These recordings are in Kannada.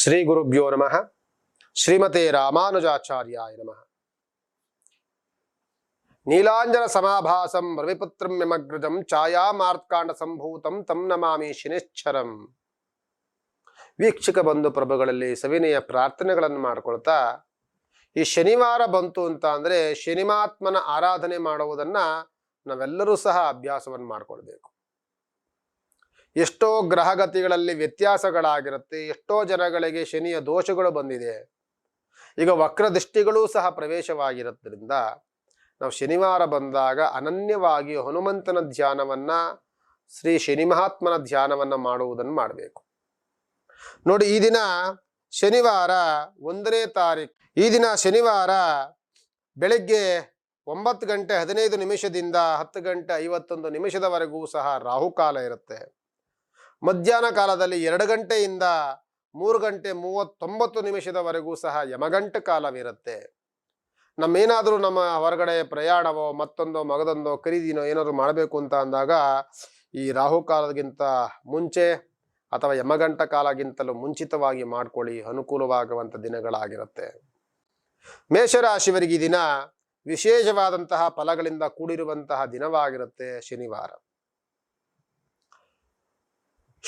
ಶ್ರೀ ಗುರುಭ್ಯೋ ನಮಃ. ಶ್ರೀಮತೆ ರಾಮಾನುಜಾಚಾರ್ಯಾಯ ನಮಃ. ನೀಲಾಂಜನ ಸಮಾಭಾಸಂ ರವಿಪುತ್ರಂ ಯಮಗ್ರಜಂ ಛಾಯಾಮಾರ್ತ್ಕಾಂಡ ಸಂಭೂತಂ ತಂ ನಮಾಮಿ ಶಿನಿಶ್ಚರಂ. ವೀಕ್ಷಕ ಬಂಧು ಪ್ರಭುಗಳಲ್ಲಿ ಸವಿನಯ ಪ್ರಾರ್ಥನೆಗಳನ್ನು ಮಾಡಿಕೊಳ್ತಾ, ಈ ಶನಿವಾರ ಬಂತು ಅಂತ ಅಂದ್ರೆ ಶನಿಮಾತ್ಮನ ಆರಾಧನೆ ಮಾಡುವುದನ್ನ ನಾವೆಲ್ಲರೂ ಸಹ ಅಭ್ಯಾಸವನ್ನು ಮಾಡ್ಕೊಳ್ಬೇಕು. ಎಷ್ಟೋ ಗ್ರಹಗತಿಗಳಲ್ಲಿ ವ್ಯತ್ಯಾಸಗಳಾಗಿರುತ್ತೆ, ಎಷ್ಟೋ ಜನಗಳಿಗೆ ಶನಿಯ ದೋಷಗಳು ಬಂದಿದೆ. ಈಗ ವಕ್ರದೃಷ್ಟಿಗಳೂ ಸಹ ಪ್ರವೇಶವಾಗಿರೋದ್ರಿಂದ ನಾವು ಶನಿವಾರ ಬಂದಾಗ ಅನನ್ಯವಾಗಿ ಹನುಮಂತನ ಧ್ಯಾನವನ್ನು, ಶ್ರೀ ಶನಿ ಮಹಾತ್ಮನ ಧ್ಯಾನವನ್ನು ಮಾಡುವುದನ್ನು ಮಾಡಬೇಕು. ನೋಡಿ, ಈ ದಿನ ಶನಿವಾರ ಒಂದನೇ ತಾರೀಕು ಈ ದಿನ ಶನಿವಾರ ಬೆಳಗ್ಗೆ ಒಂಬತ್ತು ಗಂಟೆ ಹದಿನೈದು ನಿಮಿಷದಿಂದ ಹತ್ತು ಗಂಟೆ ಐವತ್ತೊಂದು ನಿಮಿಷದವರೆಗೂ ಸಹ ರಾಹುಕಾಲ ಇರುತ್ತೆ. ಮಧ್ಯಾಹ್ನ ಕಾಲದಲ್ಲಿ ಎರಡು ಗಂಟೆಯಿಂದ ಮೂರು ಗಂಟೆ ಮೂವತ್ತೊಂಬತ್ತು ನಿಮಿಷದವರೆಗೂ ಸಹ ಯಮಗಂಟ ಕಾಲವಿರುತ್ತೆ. ನಮ್ಮೇನಾದರೂ ನಮ್ಮ ಹೊರಗಡೆ ಪ್ರಯಾಣವೋ, ಮತ್ತೊಂದೋ, ಮಗದೊಂದೋ ಖರೀದಿನೋ ಏನಾದರೂ ಮಾಡಬೇಕು ಅಂತ ಅಂದಾಗ, ಈ ರಾಹುಕಾಲಗಿಂತ ಮುಂಚೆ ಅಥವಾ ಯಮಗಂಟ ಕಾಲಗಿಂತಲೂ ಮುಂಚಿತವಾಗಿ ಮಾಡ್ಕೊಳ್ಳಿ. ಅನುಕೂಲವಾಗುವಂಥ ದಿನಗಳಾಗಿರುತ್ತೆ. ಮೇಷರಾಶಿವರಿಗೆ ಈ ದಿನ ವಿಶೇಷವಾದಂತಹ ಫಲಗಳಿಂದ ಕೂಡಿರುವಂತಹ ದಿನವಾಗಿರುತ್ತೆ ಶನಿವಾರ.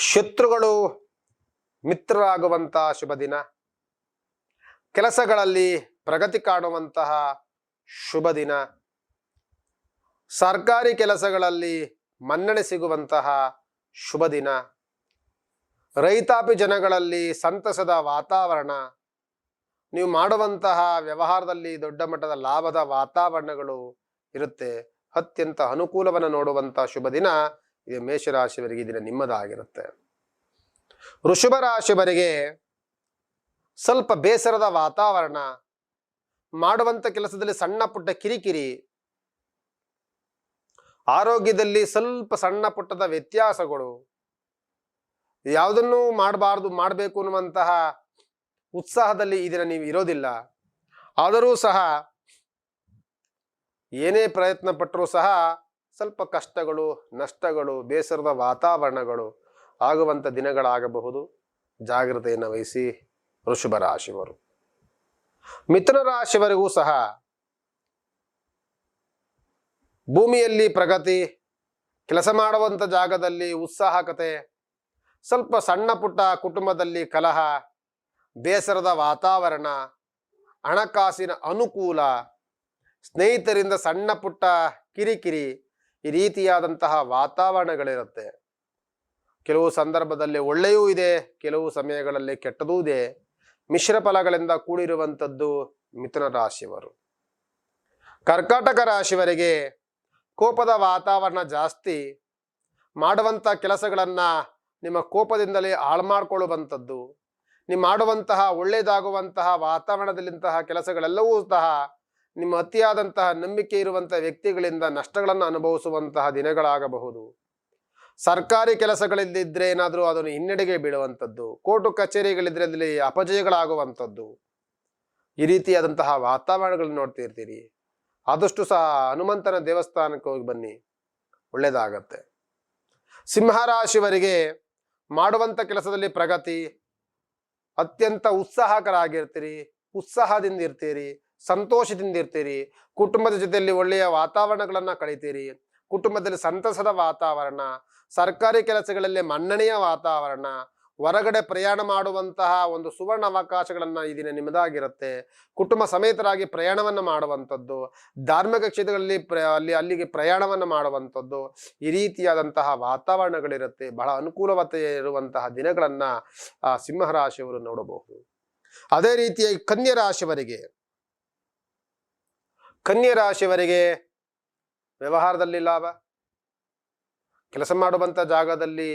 ಶತ್ರುಗಳು ಮಿತ್ರರಾಗುವಂತಹ ಶುಭ ದಿನ. ಕೆಲಸಗಳಲ್ಲಿ ಪ್ರಗತಿ ಕಾಣುವಂತಹ ಶುಭ ದಿನ. ಸರ್ಕಾರಿ ಕೆಲಸಗಳಲ್ಲಿ ಮನ್ನಣೆ ಸಿಗುವಂತಹ ಶುಭ ದಿನ. ರೈತಾಪಿ ಜನಗಳಲ್ಲಿ ಸಂತಸದ ವಾತಾವರಣ. ನೀವು ಮಾಡುವಂತಹ ವ್ಯವಹಾರದಲ್ಲಿ ದೊಡ್ಡ ಮಟ್ಟದ ಲಾಭದ ವಾತಾವರಣಗಳು ಇರುತ್ತೆ. ಅತ್ಯಂತ ಅನುಕೂಲವನ್ನು ನೋಡುವಂತಹ ಶುಭ ದಿನ. ಮೇಷರಾಶಿಯವರಿಗೆ ರಾಶಿವರಿಗೆ ದಿನ ನಿಮ್ಮದಾಗಿರುತ್ತೆ. ವೃಷಭ ರಾಶಿಯವರಿಗೆ ಸ್ವಲ್ಪ ಬೇಸರದ ವಾತಾವರಣ, ಮಾಡುವಂತ ಕೆಲಸದಲ್ಲಿ ಸಣ್ಣ ಪುಟ್ಟ ಕಿರಿಕಿರಿ, ಆರೋಗ್ಯದಲ್ಲಿ ಸ್ವಲ್ಪ ಸಣ್ಣ ಪುಟ್ಟದ ವ್ಯತ್ಯಾಸಗಳು, ಯಾವುದನ್ನು ಮಾಡಬಾರ್ದು, ಮಾಡಬೇಕು ಅನ್ನುವಂತಹ ಉತ್ಸಾಹದಲ್ಲಿ ಇದನ್ನು ದಿನ ನೀವು ಇರೋದಿಲ್ಲ. ಆದರೂ ಸಹ ಏನೇ ಪ್ರಯತ್ನ ಪಟ್ಟರೂ ಸಹ ಸ್ವಲ್ಪ ಕಷ್ಟಗಳು, ನಷ್ಟಗಳು, ಬೇಸರದ ವಾತಾವರಣಗಳು ಆಗುವಂಥ ದಿನಗಳಾಗಬಹುದು. ಜಾಗ್ರತೆಯನ್ನು ವಹಿಸಿ ವೃಷಭ ರಾಶಿಯವರು. ಮಿಥುನ ರಾಶಿಯವರಿಗೂ ಸಹ ಭೂಮಿಯಲ್ಲಿ ಪ್ರಗತಿ, ಕೆಲಸ ಮಾಡುವಂಥ ಜಾಗದಲ್ಲಿ ಉತ್ಸಾಹಕತೆ, ಸ್ವಲ್ಪ ಸಣ್ಣ ಪುಟ್ಟ ಕುಟುಂಬದಲ್ಲಿ ಕಲಹ, ಬೇಸರದ ವಾತಾವರಣ, ಹಣಕಾಸಿನ ಅನುಕೂಲ, ಸ್ನೇಹಿತರಿಂದ ಸಣ್ಣ ಪುಟ್ಟ ಕಿರಿಕಿರಿ ಈ ರೀತಿಯಾದಂತಹ ವಾತಾವರಣಗಳಿರುತ್ತೆ. ಕೆಲವು ಸಂದರ್ಭದಲ್ಲಿ ಒಳ್ಳೆಯೂ ಇದೆ, ಕೆಲವು ಸಮಯಗಳಲ್ಲಿ ಕೆಟ್ಟದೂ ಇದೆ. ಮಿಶ್ರ ಫಲಗಳಿಂದ ಕೂಡಿರುವಂಥದ್ದು ಮಿಥುನ ರಾಶಿಯವರು. ಕರ್ಕಾಟಕ ರಾಶಿಯವರಿಗೆ ಕೋಪದ ವಾತಾವರಣ ಜಾಸ್ತಿ. ಮಾಡುವಂಥ ಕೆಲಸಗಳನ್ನು ನಿಮ್ಮ ಕೋಪದಿಂದಲೇ ಹಾಳು ಮಾಡಿಕೊಳ್ಳುವಂಥದ್ದು ನೀವು ಮಾಡುವಂತಹ, ಒಳ್ಳೆಯದಾಗುವಂತಹ ವಾತಾವರಣದಲ್ಲಿಂತಹ ಕೆಲಸಗಳೆಲ್ಲವೂ ಸಹ ನಿಮ್ಮ ಅತಿಯಾದಂತಹ ನಂಬಿಕೆ ಇರುವಂತಹ ವ್ಯಕ್ತಿಗಳಿಂದ ನಷ್ಟಗಳನ್ನು ಅನುಭವಿಸುವಂತಹ ದಿನಗಳಾಗಬಹುದು. ಸರ್ಕಾರಿ ಕೆಲಸಗಳಿದ್ದರೆ ಏನಾದರೂ ಅದನ್ನು ಹಿನ್ನಡೆಗೆ ಬೀಳುವಂಥದ್ದು ಕೋರ್ಟು ಕಚೇರಿಗಳಿದ್ರೆ ಅದರಲ್ಲಿ ಅಪಜಯಗಳಾಗುವಂಥದ್ದು. ಈ ರೀತಿಯಾದಂತಹ ವಾತಾವರಣಗಳನ್ನು ನೋಡ್ತಿರ್ತೀರಿ. ಆದಷ್ಟು ಸಹ ಹನುಮಂತನ ದೇವಸ್ಥಾನಕ್ಕೆ ಹೋಗಿ ಬನ್ನಿ. ಒಳ್ಳೆಯದಾಗತ್ತೆ ಸಿಂಹರಾಶಿವರಿಗೆ ಮಾಡುವಂಥ ಕೆಲಸದಲ್ಲಿ ಪ್ರಗತಿ, ಅತ್ಯಂತ ಉತ್ಸಾಹಕರಾಗಿರ್ತೀರಿ, ಉತ್ಸಾಹದಿಂದ ಇರ್ತೀರಿ. ಸಂತೋಷದಿಂದ ಇರ್ತೀರಿ. ಕುಟುಂಬದ ಜೊತೆಯಲ್ಲಿ ಒಳ್ಳೆಯ ವಾತಾವರಣಗಳನ್ನ ಕಳಿತೀರಿ. ಕುಟುಂಬದಲ್ಲಿ ಸಂತಸದ ವಾತಾವರಣ, ಸರ್ಕಾರಿ ಕೆಲಸಗಳಲ್ಲಿ ಮನ್ನಣೆಯ ವಾತಾವರಣ, ಹೊರಗಡೆ ಪ್ರಯಾಣ ಮಾಡುವಂತಹ ಒಂದು ಸುವರ್ಣ ಅವಕಾಶಗಳನ್ನ ಈ ದಿನ ನಿಮ್ಮದಾಗಿರುತ್ತೆ ಕುಟುಂಬ ಸಮೇತರಾಗಿ ಪ್ರಯಾಣವನ್ನು ಮಾಡುವಂಥದ್ದು, ಧಾರ್ಮಿಕ ಕ್ಷೇತ್ರಗಳಲ್ಲಿ ಅಲ್ಲಿ, ಅಲ್ಲಿಗೆ ಪ್ರಯಾಣವನ್ನು ಮಾಡುವಂಥದ್ದು, ಈ ರೀತಿಯಾದಂತಹ ವಾತಾವರಣಗಳಿರುತ್ತೆ. ಬಹಳ ಅನುಕೂಲವತೆ ಇರುವಂತಹ ದಿನಗಳನ್ನ, ಆ ಸಿಂಹರಾಶಿಯವರು ನೋಡಬಹುದು. ಅದೇ ರೀತಿಯಾಗಿ ಕನ್ಯಾ ರಾಶಿಯವರಿಗೆ ಕನ್ಯಾ ರಾಶಿಯವರಿಗೆ ವ್ಯವಹಾರದಲ್ಲಿ ಲಾಭ, ಕೆಲಸ ಮಾಡುವಂಥ ಜಾಗದಲ್ಲಿ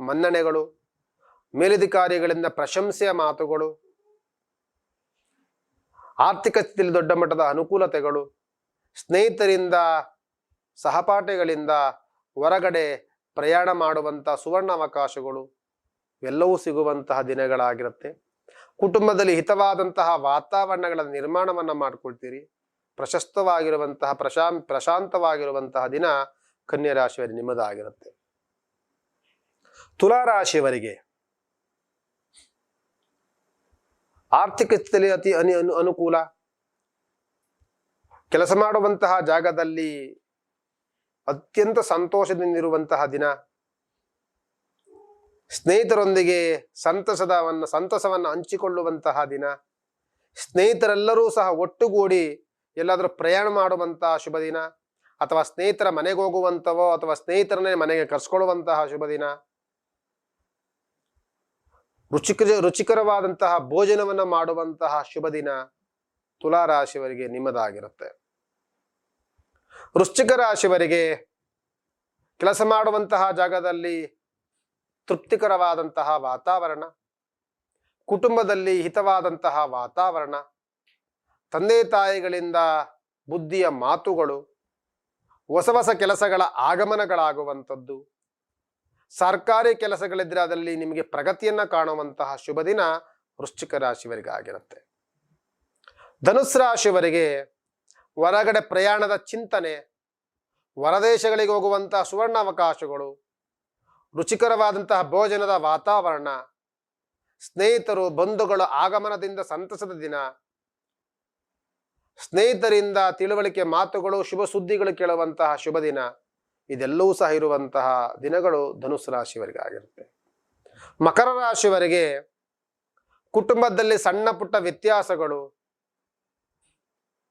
ಮನ್ನಣೆಗಳು, ಮೇಲಧಿಕಾರಿಗಳಿಂದ ಪ್ರಶಂಸೆಯ ಮಾತುಗಳು, ಆರ್ಥಿಕ ಸ್ಥಿತಿಯಲ್ಲಿ ದೊಡ್ಡ ಮಟ್ಟದ ಅನುಕೂಲತೆಗಳು, ಸ್ನೇಹಿತರಿಂದ ಸಹಪಾಠಿಗಳಿಂದ ಹೊರಗಡೆ ಪ್ರಯಾಣ ಮಾಡುವಂಥ ಸುವರ್ಣ ಅವಕಾಶಗಳು ಎಲ್ಲವೂ ಸಿಗುವಂತಹ ದಿನಗಳಾಗಿರುತ್ತೆ. ಕುಟುಂಬದಲ್ಲಿ ಹಿತವಾದಂತಹ ವಾತಾವರಣಗಳ ನಿರ್ಮಾಣವನ್ನು ಮಾಡ್ಕೊಳ್ತೀರಿ. ಪ್ರಶಸ್ತವಾಗಿರುವಂತಹ ಪ್ರಶಾಂ, ಪ್ರಶಾಂತವಾಗಿರುವಂತಹ ದಿನ ಕನ್ಯಾ ರಾಶಿಯವರಿಗೆ ನಿಮ್ಮದಾಗಿರುತ್ತೆ. ತುಲಾ ರಾಶಿಯವರಿಗೆ ಆರ್ಥಿಕ ಸ್ಥಿತಿಯಲ್ಲಿ ಅತಿ ಅನಿ, ಅನು, ಅನುಕೂಲ. ಕೆಲಸ ಮಾಡುವಂತಹ ಜಾಗದಲ್ಲಿ ಅತ್ಯಂತ ಸಂತೋಷದಿಂದಿರುವಂತಹ ದಿನ. ಸ್ನೇಹಿತರೊಂದಿಗೆ ಸಂತಸದವನ್ನು, ಸಂತಸವನ್ನು ಹಂಚಿಕೊಳ್ಳುವಂತಹ ದಿನ. ಸ್ನೇಹಿತರೆಲ್ಲರೂ ಸಹ ಒಟ್ಟುಗೂಡಿ ಎಲ್ಲಾದರೂ ಪ್ರಯಾಣ ಮಾಡುವಂತಹ ಶುಭ ದಿನ, ಅಥವಾ ಸ್ನೇಹಿತರ ಮನೆಗೆ ಹೋಗುವಂಥವೋ ಅಥವಾ ಸ್ನೇಹಿತರನ್ನೇ ಮನೆಗೆ ಕರ್ಸ್ಕೊಳ್ಳುವಂತಹ ಶುಭ ದಿನ. ರುಚಿಕ ರುಚಿಕರವಾದಂತಹ ಭೋಜನವನ್ನು ಮಾಡುವಂತಹ ಶುಭ ದಿನ ತುಲಾ ರಾಶಿಯವರಿಗೆ ನಿಮ್ಮದಾಗಿರುತ್ತೆ. ವೃಶ್ಚಿಕ ರಾಶಿಯವರಿಗೆ ಕೆಲಸ ಮಾಡುವಂತಹ ಜಾಗದಲ್ಲಿ ತೃಪ್ತಿಕರವಾದಂತಹ ವಾತಾವರಣ, ಕುಟುಂಬದಲ್ಲಿ ಹಿತವಾದಂತಹ ವಾತಾವರಣ ತಂದೆ ತಾಯಿಗಳಿಂದ ಬುದ್ಧಿಯ ಮಾತುಗಳು, ಹೊಸ ಹೊಸ ಕೆಲಸಗಳ ಆಗಮನಗಳಾಗುವಂಥದ್ದು. ಸರ್ಕಾರಿ ಕೆಲಸಗಳಿದ್ರೆ ಅದರಲ್ಲಿ ನಿಮಗೆ ಪ್ರಗತಿಯನ್ನ ಕಾಣುವಂತಹ ಶುಭ ದಿನ ವೃಶ್ಚಿಕ ರಾಶಿಯವರಿಗೆ ಆಗಿರುತ್ತೆ ಧನುಸ್ ರಾಶಿಯವರಿಗೆ ಹೊರಗಡೆ ಪ್ರಯಾಣದ ಚಿಂತನೆ, ಹೊರದೇಶಗಳಿಗೆ ಹೋಗುವಂತಹ ಸುವರ್ಣ ಅವಕಾಶಗಳು ರುಚಿಕರವಾದಂತಹ ಭೋಜನದ ವಾತಾವರಣ, ಸ್ನೇಹಿತರು, ಬಂಧುಗಳ ಆಗಮನದಿಂದ ಸಂತಸದ ದಿನ ಸ್ನೇಹಿತರಿಂದ ತಿಳುವಳಿಕೆ ಮಾತುಗಳು, ಶುಭ ಸುದ್ದಿಗಳು ಕೇಳುವಂತಹ ಶುಭ ದಿನ. ಇದೆಲ್ಲವೂ ಸಹ ಇರುವಂತಹ ದಿನಗಳು ಧನುಸ್ ರಾಶಿಯವರಿಗೆ ಮಕರ ರಾಶಿಯವರಿಗೆ ಕುಟುಂಬದಲ್ಲಿ ಸಣ್ಣ ಪುಟ್ಟ ವ್ಯತ್ಯಾಸಗಳು,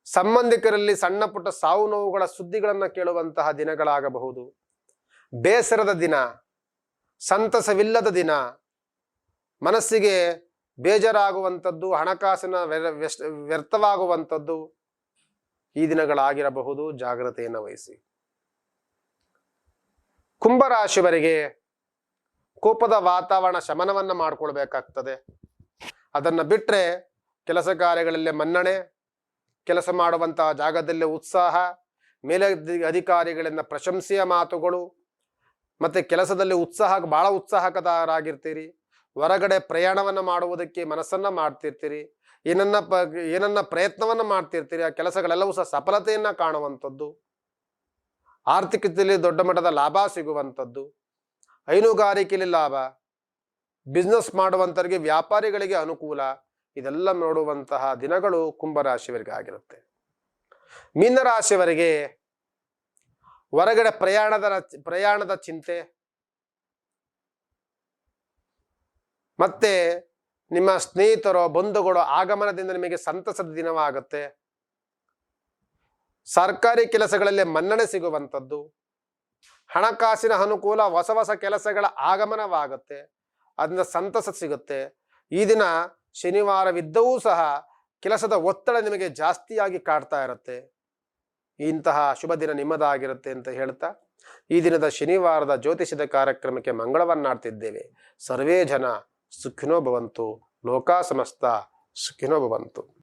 ಸಂಬಂಧಿಕರಲ್ಲಿ ಸಣ್ಣ ಪುಟ್ಟ ಸಾವು ನೋವುಗಳ ಸುದ್ದಿಗಳನ್ನು ಕೇಳುವಂತಹ ದಿನಗಳಾಗಬಹುದು. ಬೇಸರದ ದಿನ, ಸಂತಸವಿಲ್ಲದ ದಿನ, ಮನಸ್ಸಿಗೆ ಬೇಜಾರಾಗುವಂಥದ್ದು, ಹಣಕಾಸಿನ ವ್ಯರ್ಥವಾಗುವಂಥದ್ದು ಈ ದಿನಗಳಾಗಿರಬಹುದು. ಜಾಗ್ರತೆಯನ್ನು ವಹಿಸಿ. ಕುಂಭರಾಶಿವರಿಗೆ ಕೋಪದ ವಾತಾವರಣ ಶಮನವನ್ನ ಮಾಡಿಕೊಳ್ಬೇಕಾಗ್ತದೆ. ಅದನ್ನ ಬಿಟ್ಟರೆ ಕೆಲಸ ಕಾರ್ಯಗಳಲ್ಲಿ ಮನ್ನಣೆ, ಕೆಲಸ ಮಾಡುವಂತಹ ಜಾಗದಲ್ಲಿ ಉತ್ಸಾಹ, ಮೇಲೆ ಅಧಿಕಾರಿಗಳಿಂದ ಪ್ರಶಂಸೆಯ ಮಾತುಗಳು, ಮತ್ತೆ ಕೆಲಸದಲ್ಲಿ ಉತ್ಸಾಹ, ಬಹಳ ಉತ್ಸಾಹಕರಾಗಿರ್ತೀರಿ. ಹೊರಗಡೆ ಪ್ರಯಾಣವನ್ನು ಮಾಡುವುದಕ್ಕೆ ಮನಸ್ಸನ್ನು ಮಾಡ್ತಿರ್ತೀರಿ. ಏನನ್ನ ಪ, ಏನನ್ನ ಪ್ರಯತ್ನವನ್ನು ಮಾಡ್ತಿರ್ತೀರಿ. ಆ ಕೆಲಸಗಳೆಲ್ಲವೂ ಸಹ ಸಫಲತೆಯನ್ನು ಕಾಣುವಂಥದ್ದು. ಆರ್ಥಿಕತೆಯಲ್ಲಿ ದೊಡ್ಡ ಮಟ್ಟದ ಲಾಭ ಸಿಗುವಂಥದ್ದು. ಹೈನುಗಾರಿಕೆಯಲ್ಲಿ ಲಾಭ. ಬಿಸ್ನೆಸ್ ಮಾಡುವಂಥವ್ರಿಗೆ ವ್ಯಾಪಾರಿಗಳಿಗೆ ಅನುಕೂಲ. ಇದೆಲ್ಲ ನೋಡುವಂತಹ ದಿನಗಳು ಕುಂಭರಾಶಿಯವರಿಗೆ ಆಗಿರುತ್ತೆ. ಮೀನರಾಶಿಯವರಿಗೆ ಹೊರಗಡೆ ಪ್ರಯಾಣದ ಪ್ರಯಾಣದ ಚಿಂತೆ ಮತ್ತೆ ನಿಮ್ಮ ಸ್ನೇಹಿತರು, ಬಂಧುಗಳು ಆಗಮನದಿಂದ ನಿಮಗೆ ಸಂತಸದ ದಿನವಾಗುತ್ತೆ. ಸರ್ಕಾರಿ ಕೆಲಸಗಳಲ್ಲಿ ಮನ್ನಣೆ ಸಿಗುವಂಥದ್ದು. ಹಣಕಾಸಿನ ಅನುಕೂಲ, ಹೊಸ ಹೊಸ ಕೆಲಸಗಳ ಆಗಮನವಾಗುತ್ತೆ. ಅದರಿಂದ ಸಂತಸ ಸಿಗುತ್ತೆ. ಈ ದಿನ ಶನಿವಾರವಿದ್ದವೂ ಸಹ ಕೆಲಸದ ಒತ್ತಡ ನಿಮಗೆ ಜಾಸ್ತಿಯಾಗಿ ಕಾಡ್ತಾ ಇರುತ್ತೆ. ಇಂತಹ ಶುಭ ದಿನ ನಿಮ್ಮದಾಗಿರುತ್ತೆ ಅಂತ ಹೇಳ್ತಾ, ಈ ದಿನದ ಶನಿವಾರದ ಜ್ಯೋತಿಷದ ಕಾರ್ಯಕ್ರಮಕ್ಕೆ ಮಂಗಳವನ್ನಾಡ್ತಿದ್ದೇವೆ. ಸರ್ವೇ ಜನ సుఖినో భవంతు లోకా సమస్త సుఖినో భవంతు